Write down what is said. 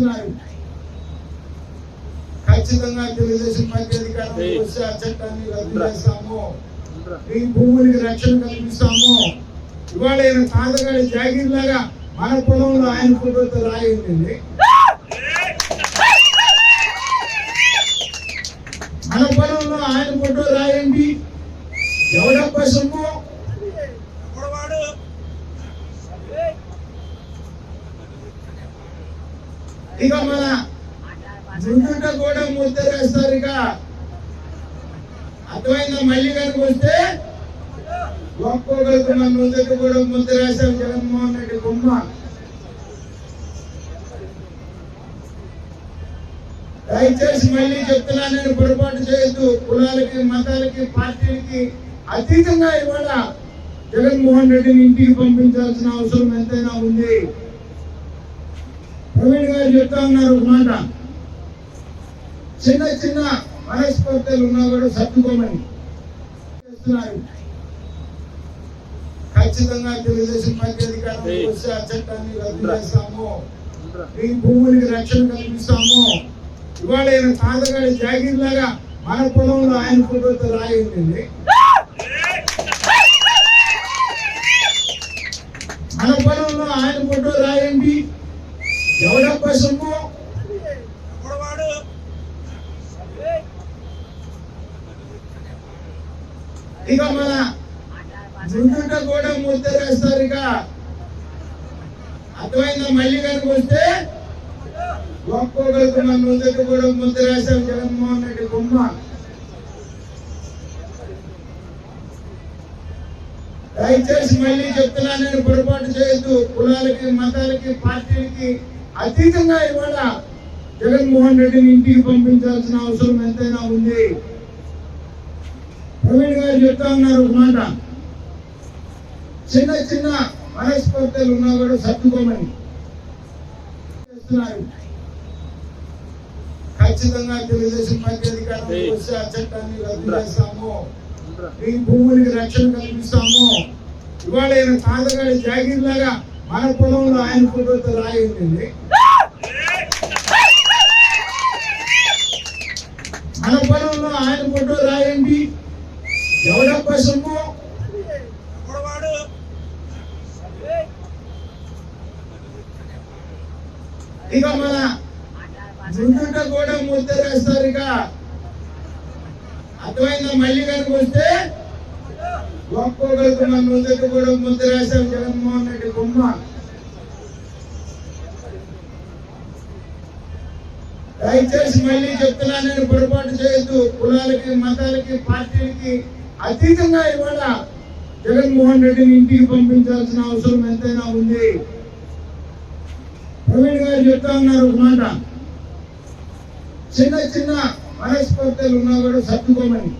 చేస్తున్నారు ఖచ్చితంగా తెలుగుదేశం పార్టీ అధికారంలో వస్తే ఆ చట్టాన్ని రద్దు చేస్తాము. మీ భూములకి రక్షణ కల్పిస్తాము. ఇవాళ ఆయన తాతగారి జాగీర్ లాగా మన పొలంలో ఆయన ఫోటోతో రాయి ఉంటుంది మన పొలంలో ఆయన ఫోటో రాయండి. ఎవడప్ప సొమ్ము? ఇక మన జుట్టుట కూడా ముద్దరేస్తారు ఇక. అర్థమైందా? మళ్ళీ కనుక వస్తే ఒక్కొక్కరికి మన ముందుకు కూడా ముద్ద జగన్మోహన్ రెడ్డి బొమ్మ. దయచేసి మళ్ళీ చెప్తున్నా నేను పొరపాటు చేయొద్దు. కులాలకి మతాలకి పార్టీలకి అతీతంగా ఇవాళ జగన్మోహన్ రెడ్డిని ఇంటికి పంపించాల్సిన అవసరం ఎంతైనా ఉంది. ప్రవీణ్ గారు చెప్తా ఉన్నారు ఒక మాట. చిన్న చిన్న మనస్పర్ధలు ఉన్నా కూడా సర్దుకోమని చేస్తున్నారు. ఖచ్చితంగా తెలుగుదేశం పార్టీ అధికారంలో వస్తే ఆ చట్టాన్ని రద్దు చేస్తాము. మీ భూములకి రక్షణ కల్పిస్తాము. ఇవాళ ఆయన తాతగారి జాగీర్ లాగా మన పొలంలో ఆయన ఫోటోతో రాయి ఉంటుంది మన పొలంలో ఆయన ఫోటో రాయండి ఎవడప్ప సొమ్ము ఇక మన జుట్టుట కూడా ముద్దరేస్తారు ఇక. అర్థమైందా? మళ్ళీ కనుక వస్తే ఒక్కొక్కరికి మన ముందుకు కూడా ముద్ద జగన్మోహన్ రెడ్డి బొమ్మ. దయచేసి మళ్ళీ చెప్తున్నా నేను పొరపాటు చేయొద్దు. కులాలకి మతాలకి పార్టీలకి అతీతంగా ఇవాళ జగన్మోహన్ రెడ్డిని ఇంటికి పంపించాల్సిన అవసరం ఎంతైనా ఉంది. ప్రవీణ్ గారు చెప్తా ఉన్నారు మాట. చిన్న చిన్న మనస్పర్ధలు ఉన్నా కూడా సర్దుకోమని చేస్తున్నారు. ఖచ్చితంగా తెలుగుదేశం పార్టీ అధికారంలో వస్తే ఆ చట్టాన్ని రద్దు చేస్తాము. మీ భూములకి రక్షణ కల్పిస్తాము. ఇవాళ ఆయన తాతగారి జాగీర్ లాగా మన పొలంలో ఆయన ఫోటోతో రాయి ఉంటుంది మన పొలంలో ఆయన ఫోటో రాయండి ఎవడప్ప సొమ్ము ఇక మన జుండుట కూడా ముద్ద వేస్తారు ఇక. అర్థమైందా? మళ్ళీ కనుక వస్తే ఒక్కొక్కరికి మన ముందుకు కూడా ముద్ద వేశారు జగన్మోహన్ రెడ్డి బొమ్మ. దయచేసి మళ్ళీ చెప్తున్నా నేను పొరపాటు చేయొద్దు. కులాలకి మతాలకి పార్టీలకి అతీతంగా ఇవాళ జగన్మోహన్ రెడ్డిని ఇంటికి పంపించాల్సిన అవసరం ఎంతైనా ఉంది. ప్రవీణ్ గారు చెప్తా ఉన్నారు ఒక మాట. చిన్న చిన్న మనస్పర్ధలు ఉన్నా కూడా సర్దుకోమని.